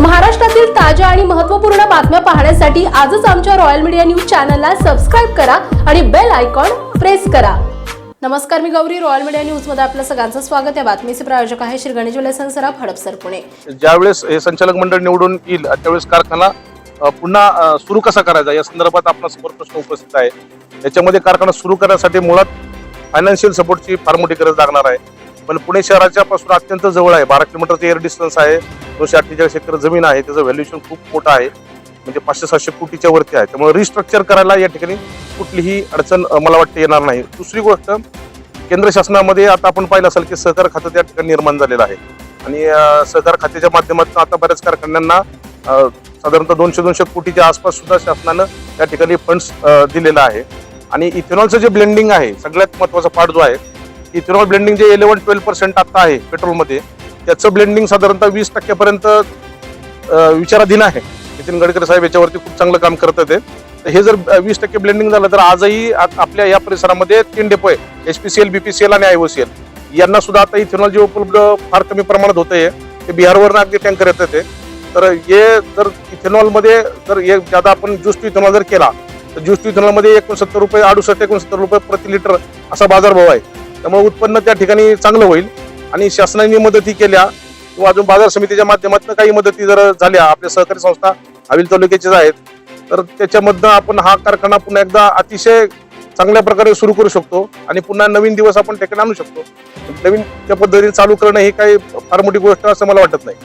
महाराष्ट्रातील ताज्या आणि महत्त्वपूर्ण बातम्या पाहण्यासाठी आजच आमच्या रॉयल मीडिया न्यूज चॅनलला सबस्क्राईब करा आणि बेल आयकॉन प्रेस करा. नमस्कार मी गौरी. रॉयल मीडिया न्यूजमध्ये आपलं सगळ्यांचं स्वागत आहे. बातमीचे प्रायोजक आहे श्री गणेश ज्वेलर्स सराफ हडपसर पुणे. ज्यावेळेस हे संचालक मंडळ निवडून येईल त्यावेळेस कारखाना पुन्हा सुरू कसा करायचा? या संदर्भात आपला समोर प्रश्न उपस्थित आहे. याच्यामध्ये कारखाना सुरू करण्यासाठी मुळात फायनान्शियल सपोर्टची फार मोठी गरज लागणार आहे. पण पुणे शहराच्या पासून अत्यंत जवळ आहे. बारा किलोमीटरचं एअर डिस्टन्स आहे. दोनशे अठ्ठेचाळीस एकर जमीन आहे. त्याचं व्हॅल्युएशन खूप मोठं आहे. म्हणजे पाचशे सातशे कोटीच्या वरती आहे. त्यामुळे रिस्ट्रक्चर करायला या ठिकाणी कुठलीही अडचण मला वाटते येणार नाही. दुसरी गोष्ट केंद्र शासनामध्ये आता आपण पाहिलं असेल की सहकार खातं त्या ठिकाणी निर्माण झालेलं आहे. आणि सहकार खात्याच्या माध्यमातून आता बऱ्याच कारखान्यांना साधारणतः दोनशे दोनशे कोटीच्या आसपास सुद्धा शासनानं त्या ठिकाणी फंड्स दिलेला आहे. आणि इथेनॉलचं जे ब्लेंडिंग आहे सगळ्यात महत्त्वाचा पार्ट जो आहे इथेनॉल ब्लेंडिंग जे इलेव्हन ट्वेल्व पर्सेंट आता आहे पेट्रोलमध्ये त्याचं ब्लेंडिंग साधारणतः वीस टक्क्यापर्यंत विचाराधीन आहे. नितीन गडकरी साहेब याच्यावरती खूप चांगलं काम करत ते तर हे जर वीस टक्के ब्लेंडिंग झालं तर आजही आपल्या या परिसरामध्ये तीन डेपो आहे H P C L B P C L आणि आय ओ सी यांना सुद्धा आता इथेनॉल जे उपलब्ध फार कमी प्रमाणात होते ते बिहारवरनं अगदी टँकर येतं ते तर हे जर इथेनॉलमध्ये जर हे ज्यादा आपण ज्यूस टू इथेनॉल जर केला तर ज्यूस टू इथेनॉलमध्ये एकोणसत्तर रुपये अडुसष्ट एकोणसत्तर रुपये प्रति लिटर असा बाजारभाव आहे. त्यामुळे उत्पन्न त्या ठिकाणी चांगलं होईल. आणि शासनाने मदती केल्या. किंवा अजून बाजार समितीच्या माध्यमातून काही मदती जर झाल्या आपल्या सहकारी संस्था हवील तालुक्याचेच आहेत तर त्याच्यामधनं आपण हा कारखाना पुन्हा एकदा अतिशय चांगल्या प्रकारे सुरू करू शकतो. आणि पुन्हा नवीन दिवस आपण ठिकाणी आणू शकतो. नवीन त्या पद्धतीने चालू करणं ही काही फार मोठी गोष्ट असं मला वाटत नाही.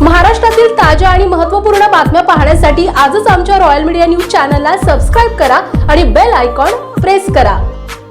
महाराष्ट्रातील ताज्या आणि महत्त्वपूर्ण बातम्या पाहण्यासाठी आजच आमच्या रॉयल मीडिया न्यूज चॅनलला सबस्क्राईब करा आणि बेल आयकॉन प्रेस करा.